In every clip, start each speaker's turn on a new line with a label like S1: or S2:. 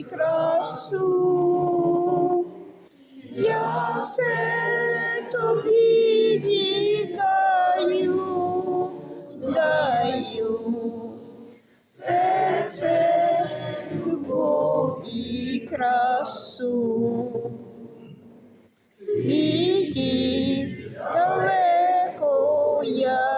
S1: і красу. Я все тобі віддаю, даю серце, любов і красу. Світі далеко я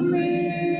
S2: me.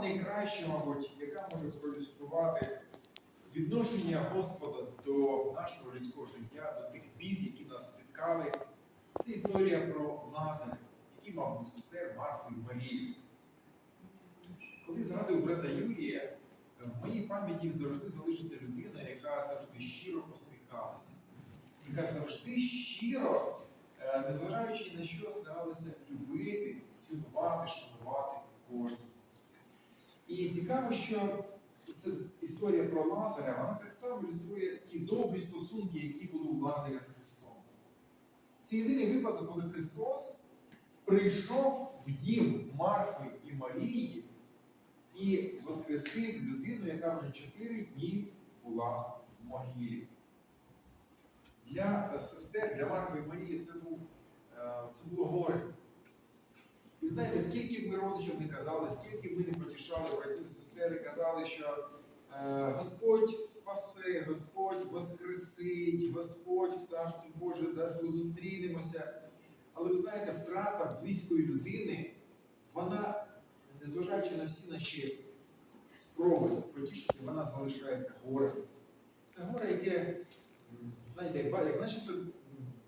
S2: Найкраща, мабуть, яка може проілюструвати відношення Господа до нашого людського життя, до тих бід, які нас спіткали. Це історія про Лазаря, який мав двох сестер Марфу і Марію. Коли згадую брата Юрія, в моїй пам'яті завжди залишиться людина, яка завжди щиро посміхалася, яка завжди щиро Е, незважаючи на що старалися любити, цінувати, шанувати кожного. І цікаво, що ця історія про Лазаря, вона так само ілюструє ті добрі стосунки, які були у Лазаря з Христом. Це єдиний випадок, коли Христос прийшов в дім Марфи і Марії і воскресив людину, яка вже чотири дні була в могилі. Для сестер, для Марфи і Марії це, був, е, це було горе. Ви знаєте, скільки б ми родичів не казали, скільки б ми не потішали братів і і казали, що е, Господь спасе, Господь воскресить, Господь в Царстві Боже дасть ми зустрінемося. Але ви знаєте, втрата близької людини, вона, незважаючи на всі наші спроби потішити, вона залишається горем. Це горе, яке знаєте, як, начебто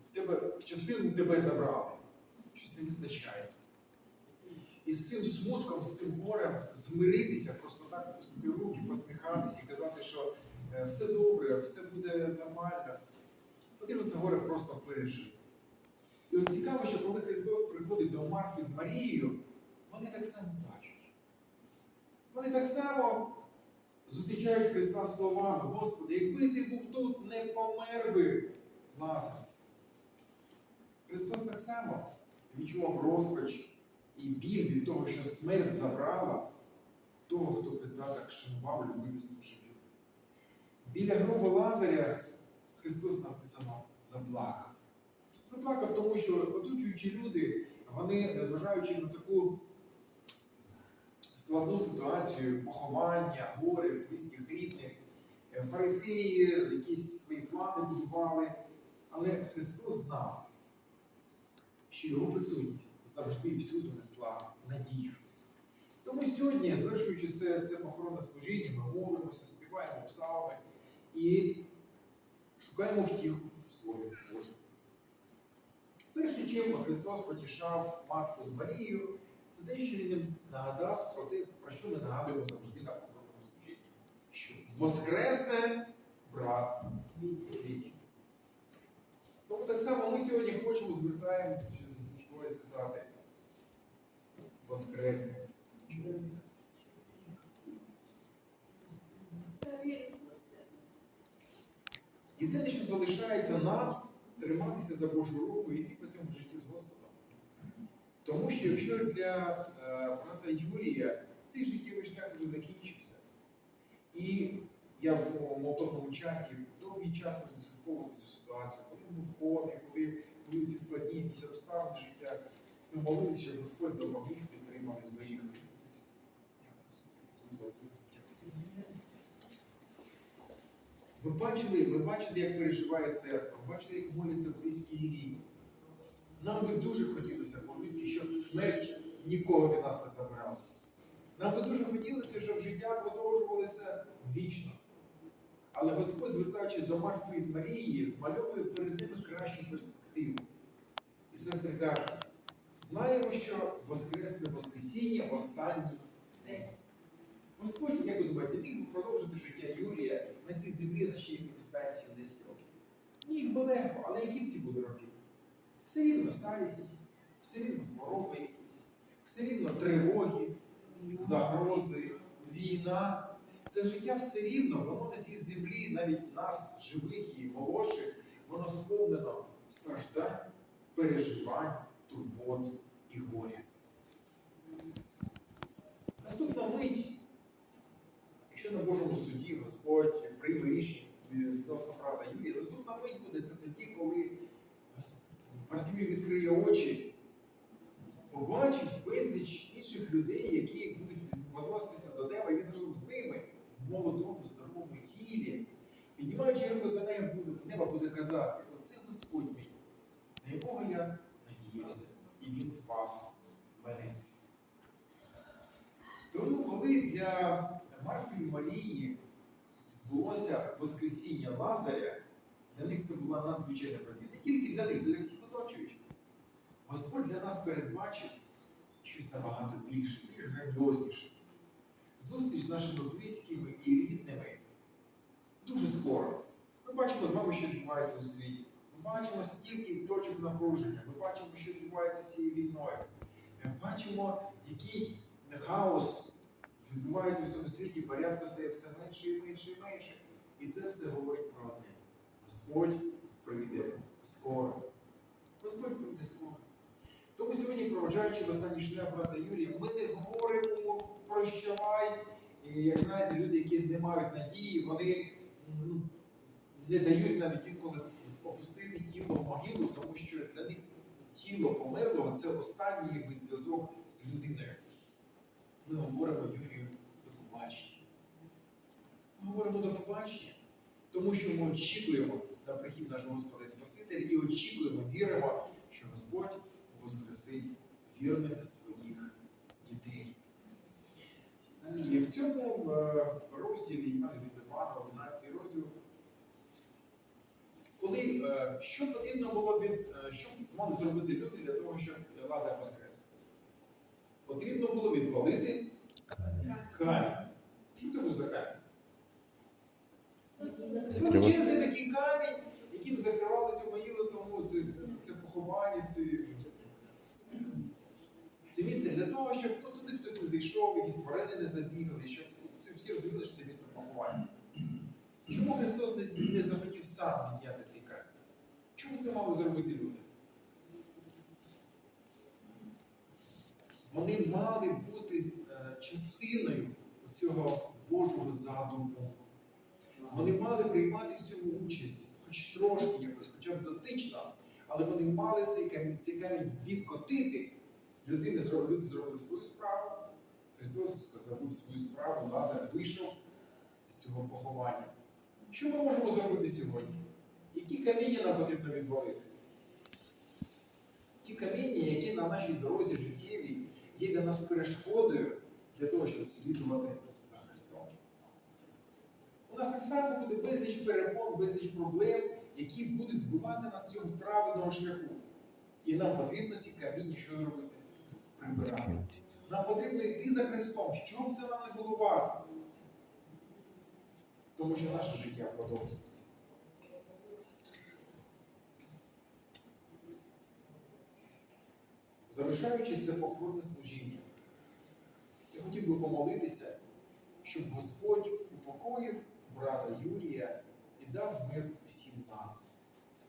S2: в тебе частину тебе забрали, щось не вистачає. І з цим смутком, з цим горем змиритися, просто так опустити руки, посміхатися і казати, що е, все добре, все буде нормально. Потрібно це горе просто пережити. І от цікаво, що коли Христос приходить до Марфи з Марією, вони так само плачуть. Вони так само зустрічають Христа словами, Господи, якби ти був тут, не помер би Лазар. Христос так само відчував розпач і біль від того, що смерть забрала того, хто Христа так шанував, любив і служив. Біля гробу Лазаря Христос написано заплакав. Заплакав, тому що оточуючі люди, вони, незважаючи на таку складну ситуацію, поховання, горе, близьких рідних, фарисеї якісь свої плани будували. Але Христос знав, що його присутність завжди всюди несла надію. Тому сьогодні, звершуючи це, це похоронне служіння, ми молимося, співаємо псалми і шукаємо втіху в Слові Божому. Перше, чим Христос потішав Марфу з Марією, це те, що він нагадав про те, про що ми нагадуємо завжди на похоронному служінні. Що воскресне брат твій. Тому так само ми сьогодні хочемо звертаємо хотів сказати? Воскресне. Єдине, що залишається нам триматися за Божу руку і йти по цьому житті з Господом. Тому що якщо для е, брата Юрія цей життєвий шлях вже закінчився, і я в молотовному чаті довгий час розслідковував цю ситуацію, коли був в комі, коли коли ці складні якісь обставини життя, ми молилися, щоб Господь допоміг, підтримав і зберіг. Ви бачили, ви бачили, як переживає церква, ви бачили, як моляться близькі і рідні. Нам би дуже хотілося по-людськи, щоб смерть нікого від нас не забрала. Нам би дуже хотілося, щоб життя продовжувалося вічно. Але Господь, звертаючись до Марфи з Марії, змальовує перед ними кращу перспективу. І сестри кажуть, знаємо, що Воскресне Воскресіння в останній день. Господь, як ви думаєте, міг би продовжити життя Юрія на цій землі на ще якихось 5-70 років? Міг би легко, але які б ці були роки? Все рівно старість, все рівно хвороби якісь, все рівно тривоги, загрози, війна. Це життя все рівно, воно на цій землі, навіть нас, живих і молодших, воно сповнено страждань, переживань, турбот і горя. Наступна мить, якщо на Божому суді Господь прийме рішення відносно права Юрія, наступна мить буде це тоді, коли Бартимій відкриє очі, побачить безліч інших людей, які будуть возноситися до неба, і він разом з ними в молодому, здоровому тілі, піднімаючи руку до неба буде казати, оце Господь мій, на якого я надіявся, і він спас мене. Тому, коли для Марфи і Марії відбулося Воскресіння Лазаря, для них це була надзвичайна подія. Не тільки для них, для всіх оточуючих. Господь для нас передбачив щось набагато більше, більш грандіозніше. Зустріч з нашими близькими і рідними дуже скоро. Ми бачимо з вами, що відбувається у світі. Бачимо стільки точок напруження, ми бачимо, що відбувається з цією війною. Ми бачимо, який хаос відбувається в цьому світі, порядку стає все менше і менше і менше. І це все говорить про одне. Господь прийде скоро. Господь прийде скоро. Тому сьогодні, проводжаючи в останній шлях брата Юрія, ми не говоримо прощавай. І, як знаєте, люди, які не мають надії, вони ну, не дають навіть інколи опустити тіло в могилу, тому що для них тіло померлого це останній якби, зв'язок з людиною. Ми говоримо Юрію до побачення. Ми говоримо до побачення, тому що ми очікуємо на прихід нашого Господа і Спасителя і очікуємо, віримо, що Господь воскресить вірних своїх дітей. І в цьому е, розділі Івана від Івана, 11 розділ, коли е, що потрібно було від е, що мали зробити люди для того, щоб Лазар воскрес? Потрібно було відвалити камінь. Що це був за камінь? Величезний такий камінь, яким закривали цю могилу, тому це, це поховання, це, це місце для того, щоб ну, туди хтось не зайшов, якісь тварини не забігали, щоб це всі розуміли, що це місце поховання. Чому Христос не, захотів сам підняти цей камінь? Чому це мали зробити люди? Вони мали бути е, частиною цього Божого задуму. Вони мали приймати в цьому участь, хоч трошки якось, хоча б дотично, але вони мали цей камінь, цей камінь відкотити. Людини зробили, зробили свою справу. Христос зробив свою справу, Лазар вийшов з цього поховання. Що ми можемо зробити сьогодні? Які каміння нам потрібно відвалити? Ті каміння, які на нашій дорозі життєвій є для нас перешкодою для того, щоб слідувати за Христом. У нас так само буде безліч перепон, безліч проблем, які будуть збивати нас з цього правильного шляху. І нам потрібно ці каміння що робити? Прибирати. Нам потрібно йти за Христом, що б це нам не було варто. Тому що наше життя продовжується. Залишаючи це похоронне служіння, я хотів би помолитися, щоб Господь упокоїв брата Юрія і дав мир усім нам.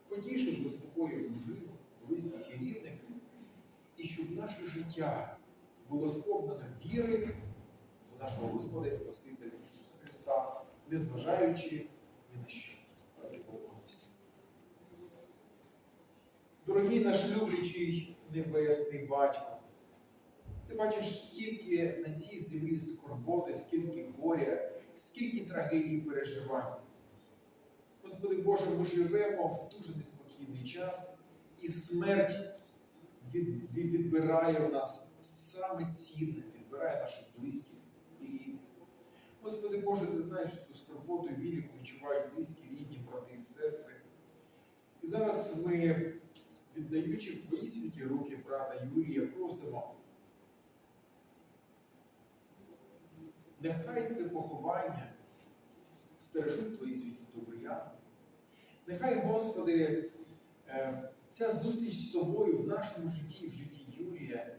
S2: Потішив, заспокоїв дружину, близьких і рідних, і щоб наше життя було сповнено віри в нашого Господа і Спасителя Ісуса Христа, незважаючи ні на що. Дорогий наш люблячий небесний батько, ти бачиш, скільки на цій землі скорботи, скільки горя, скільки трагедій переживань. Господи Боже, ми живемо в дуже неспокійний час, і смерть від, від- відбирає в нас саме цінне, відбирає наших близьких. Господи Боже, ти знаєш, що ту скорботу і відчувають близькі, рідні, брати і сестри. І зараз ми, віддаючи в твої святі руки брата Юрія, просимо. Нехай це поховання стережуть твої святі добрияни. Нехай, Господи, е, ця зустріч з тобою в нашому житті, в житті Юрія.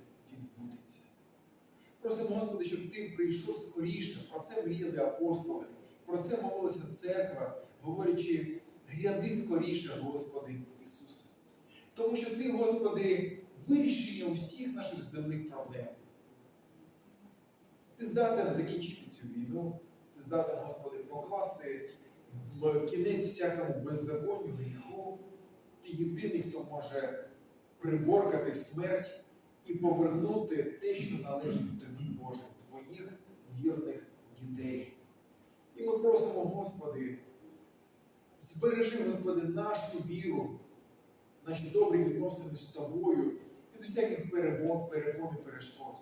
S2: Просимо, Господи, щоб ти прийшов скоріше. Про це мріяли апостоли, про це молилася церква, говорячи, гряди скоріше, Господи Ісусе. Тому що Ти, Господи, вирішення усіх наших земних проблем. Ти здатен закінчити цю війну, ти здатен, Господи, покласти кінець всякому беззаконню, гріху. Ти єдиний, хто може приборкати смерть і повернути те, що належить тобі, Боже, твоїх вірних дітей. І ми просимо, Господи, збережи, Господи, нашу віру, наші добрі відносини з тобою від усяких перемог, перепон і перешкод.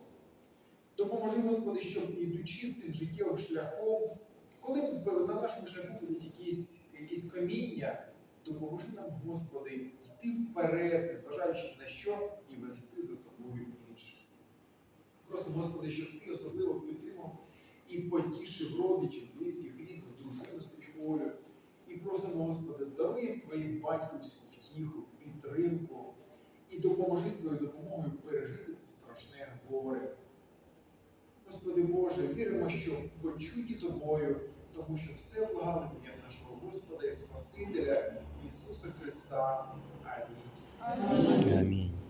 S2: Допоможи, Господи, щоб ідучи цим життєвим шляхом, коли на нашому шляху будуть якісь, якісь каміння, допоможи нам, Господи, йти вперед, незважаючи на що, і вести за тобою. Просимо, Господи, щоб Ти особливо підтримав і потішив родичів, близьких, рідних, дружину Стечколю. І просимо, Господи, даруй Твою батьківську втіху, підтримку і допоможи своєю допомогою пережити це страшне горе. Господи Боже, віримо, що почуті тобою, тому що все благодатня нашого Господа і Спасителя Ісуса Христа. Амінь.
S1: Амінь.
S3: Амінь.